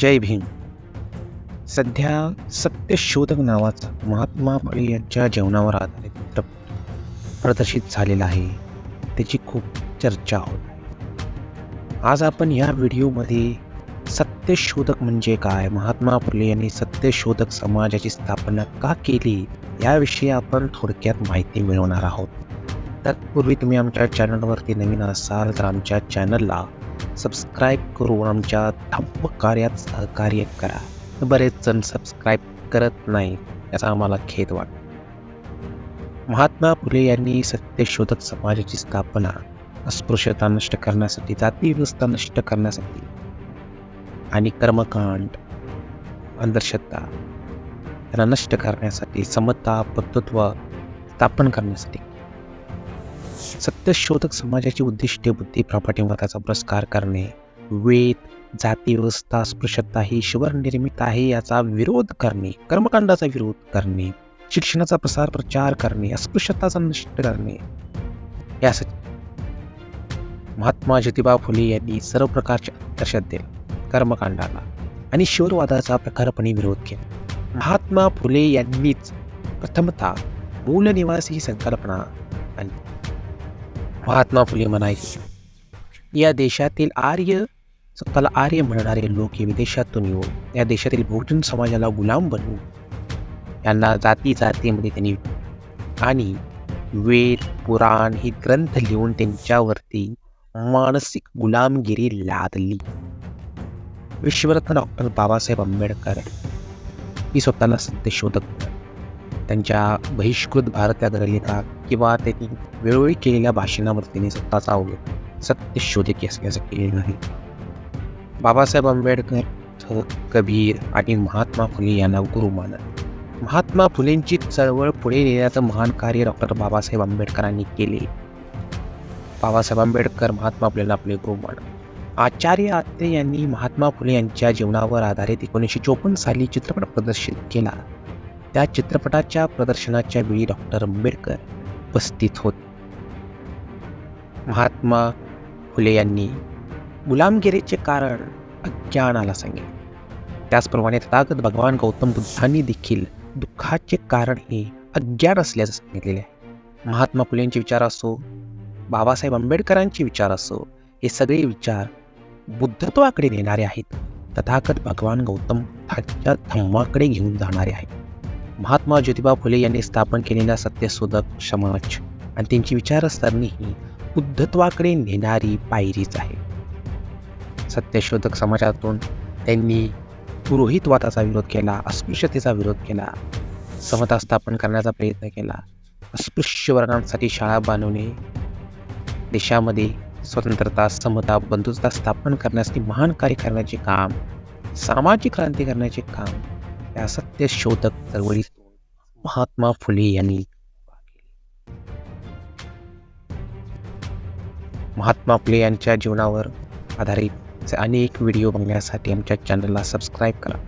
जय भीम. सध्या सत्यशोधक नावाचा महात्मा फुले यांच्या जीवनावर आधारित चित्रपट प्रदर्शित झालेला आहे. त्याची खूप चर्चा होत आज आपण या व्हिडिओमध्ये सत्यशोधक म्हणजे काय महात्मा फुले यांनी सत्यशोधक समाजाची स्थापना का केली याविषयी आपण थोडक्यात माहिती मिळवणार आहोत. तत्पूर्वी तुम्ही आमच्या चॅनलवरती नवीन असाल तर आमच्या चॅनलला सबस्क्राईब करून आमच्या धम्म कार्यात सहकार्य करा. बरेच जण सबस्क्राईब करत नाही याचा आम्हाला खेद वाटतो महात्मा फुले यांनी सत्यशोधक समाजाची स्थापना अस्पृश्यता नष्ट करण्यासाठी जातीव्यवस्था नष्ट करण्यासाठी आणि कर्मकांड अंधश्रद्धा यांना नष्ट करण्यासाठी समता बंधुत्व स्थापन करण्यासाठी सत्यशोधक समाजाची उद्दिष्टे बुद्धी प्रॉपर्टीमताचा पुरस्कार करणे. वेद जाती व्यवस्था अस्पृश्यता ही ईश्वर निर्मित आहे याचा विरोध करणे. कर्मकांडाचा विरोध करणे. शिक्षणाचा प्रसार प्रचार करणे. अस्पृश्यताचा नष्ट करणे. यासाठी महात्मा ज्योतिबा फुले यांनी सर्व प्रकारच्या दिले. कर्मकांडाला आणि शिवरवादाचा प्रकारपणे विरोध केला. महात्मा फुले यांनीच प्रथमतः मूलनिवास ही संकल्पना आणली. महात्मा फुले म्हणायचे या देशातील आर्य स्वतःला आर्य म्हणणारे लोक हे विदेशातून येऊन या देशातील बहुजन समाजाला गुलाम बनवून यांना जाती जातीमध्ये त्यांनी आणि वेद पुराण हे ग्रंथ लिहून त्यांच्यावरती मानसिक गुलामगिरी लादली. विश्वरत्न डॉक्टर बाबासाहेब आंबेडकर ही स्वतःला सत्यशोधक त्यांच्या बहिष्कृत भारत या ग्रलिका किंवा त्यांनी वेळोवेळी केलेल्या भाषणावर त्यांनी स्वतःचा अवलंब सत्यशोधक असल्याचं केलेलं नाही बाबासाहेब आंबेडकर कबीर आणि महात्मा फुले यांना गुरु मानत. महात्मा फुलेंची चळवळ पुढे नेण्याचं महान कार्य डॉक्टर बाबासाहेब आंबेडकरांनी केले. बाबासाहेब आंबेडकर महात्मा फुलेला आपले गुरु मानत. आचार्य आत्ते यांनी महात्मा फुले यांच्या जीवनावर आधारित एकोणीसशे चोपन्न साली चित्रपट प्रदर्शित केला. त्या चित्रपटाच्या प्रदर्शनाच्या वेळी डॉक्टर आंबेडकर उपस्थित होते. महात्मा फुले यांनी गुलामगिरीचे कारण अज्ञानाला सांगितले. त्याचप्रमाणे तथागत भगवान गौतम बुद्धांनी देखील दुःखाचे कारण हे अज्ञान असल्याचं सांगितलेले आहे. महात्मा फुलेंचे विचार असो बाबासाहेब आंबेडकरांचे विचार असो हे सगळे विचार बुद्धत्वाकडे नेणारे आहेत. तथागत भगवान गौतम बुद्धांच्या धम्माकडे घेऊन जाणारे आहेत. महात्मा ज्योतिबा फुले यांनी स्थापन केलेला सत्यशोधक समाज. आणि त्यांची विचारसरणी ही बुद्धत्वाकडे नेणारी पायरीच आहे. सत्यशोधक समाजातून त्यांनी पुरोहितवादाचा विरोध केला अस्पृश्यतेचा विरोध केला समता स्थापन करण्याचा प्रयत्न केला अस्पृश्य वर्गांसाठी शाळा बांधवणे देशामध्ये स्वतंत्रता समता बंधुता स्थापन करण्यासाठी महान कार्य करण्याचे काम सामाजिक क्रांती करण्याचे काम या सत्यशोधक चळवळीतून महात्मा फुले यांनी महात्मा फुले यांच्या जीवनावर आधारित अनेक व्हिडिओ बघण्यासाठी आमच्या चॅनलला सबस्क्राईब करा.